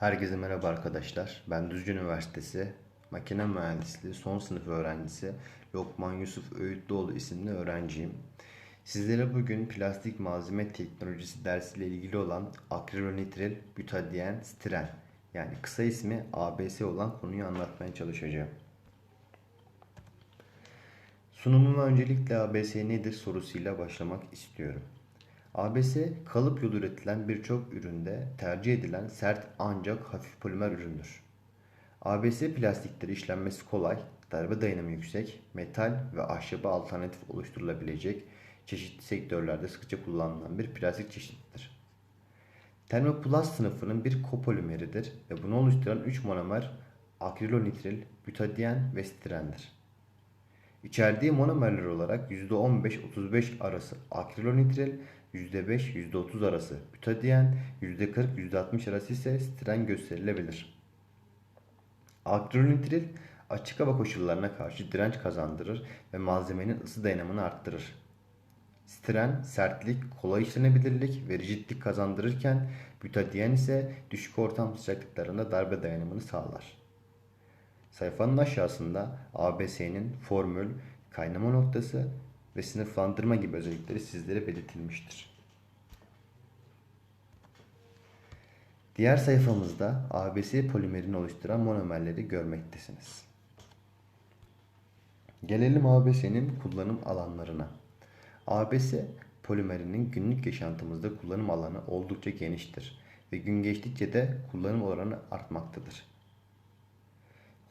Herkese merhaba arkadaşlar. Ben Düzce Üniversitesi Makine Mühendisliği son sınıf öğrencisi Lokman Yusuf Öğütlüoğlu isimli öğrenciyim. Sizlere bugün plastik malzeme teknolojisi dersiyle ilgili olan akrilonitril butadiyen stiren yani kısa ismi ABS olan konuyu anlatmaya çalışacağım. Sunumuma öncelikle ABS nedir sorusuyla başlamak istiyorum. ABS kalıp yolu üretilen birçok üründe tercih edilen sert ancak hafif polimer üründür. ABS plastikleri işlenmesi kolay, darbe dayanımı yüksek, metal ve ahşaba alternatif oluşturulabilecek çeşitli sektörlerde sıkça kullanılan bir plastik çeşididir. Termoplast sınıfının bir kopolümeridir ve bunu oluşturan 3 monomer akrilonitril, butadiyen ve stirendir. İçerdiği monomerler olarak %15-35 arası akrilonitril, %5-%30 arası butadiyen, %40-%60 arası ise stiren gösterilebilir. Akrilonitril açık hava koşullarına karşı direnç kazandırır ve malzemenin ısı dayanımını arttırır. Stiren sertlik, kolay işlenebilirlik ve rigidlik kazandırırken butadiyen ise düşük ortam sıcaklıklarında darbe dayanımını sağlar. Sayfanın aşağısında ABS'nin formül, kaynama noktası ve sınıflandırma gibi özellikleri sizlere belirtilmiştir. Diğer sayfamızda ABS polimerini oluşturan monomerleri görmektesiniz. Gelelim ABS'nin kullanım alanlarına. ABS polimerinin günlük yaşantımızda kullanım alanı oldukça geniştir ve gün geçtikçe de kullanım oranı artmaktadır.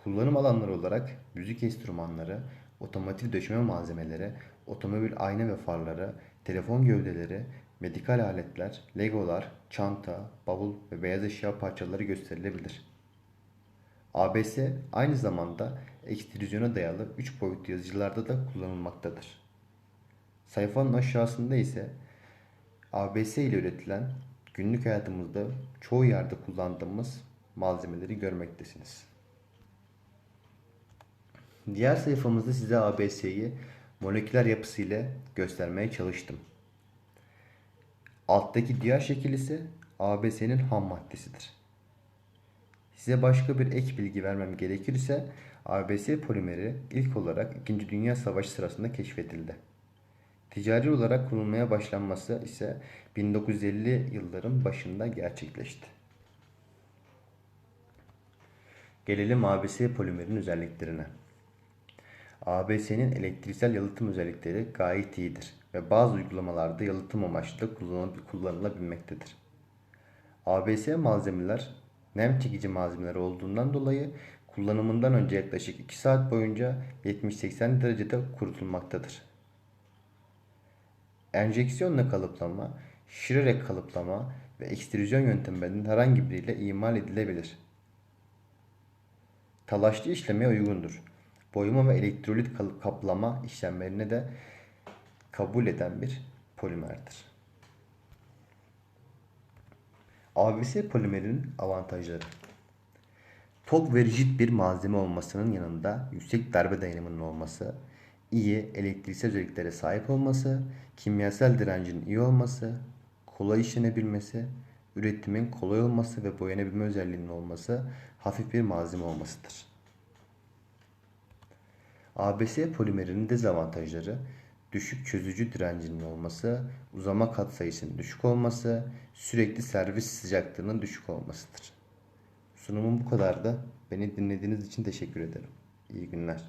Kullanım alanları olarak müzik enstrümanları, otomotiv döşeme malzemeleri, otomobil ayna ve farları, telefon gövdeleri, medikal aletler, legolar, çanta, bavul ve beyaz eşya parçaları gösterilebilir. ABS aynı zamanda ekstrüzyona dayalı 3 boyutlu yazıcılarda da kullanılmaktadır. Sayfanın aşağısında ise ABS ile üretilen günlük hayatımızda çoğu yerde kullandığımız malzemeleri görmektesiniz. Diğer sayfamızda size ABS'yi moleküler yapısıyla göstermeye çalıştım. Alttaki diğer şekil ise ABS'nin ham maddesidir. Size başka bir ek bilgi vermem gerekirse ABS polimeri ilk olarak 2. Dünya Savaşı sırasında keşfedildi. Ticari olarak kullanılmaya başlanması ise 1950 yılların başında gerçekleşti. Gelelim ABS polimerin özelliklerine. ABS'nin elektriksel yalıtım özellikleri gayet iyidir ve bazı uygulamalarda yalıtım amaçlı kullanılabilmektedir. ABS malzemeler nem çekici malzemeler olduğundan dolayı kullanımından önce yaklaşık 2 saat boyunca 70-80 derecede kurutulmaktadır. Enjeksiyonla kalıplama, şişirerek kalıplama ve ekstrüzyon yöntemlerinin herhangi biriyle imal edilebilir. Talaşlı işlemeye uygundur boyama ve elektrolit kaplama işlemlerini de kabul eden bir polimerdir. ABS polimerinin avantajları Tok ve rigid bir malzeme olmasının yanında yüksek darbe dayanımının olması, iyi elektriksel özelliklere sahip olması, kimyasal direncinin iyi olması, kolay işlenebilmesi, üretimin kolay olması ve boyanabilme özelliğinin olması, hafif bir malzeme olmasıdır. ABS polimerinin dezavantajları düşük çözücü direncinin olması, uzama katsayısının düşük olması, sürekli servis sıcaklığının düşük olmasıdır. Sunumum bu kadardı. Beni dinlediğiniz için teşekkür ederim. İyi günler.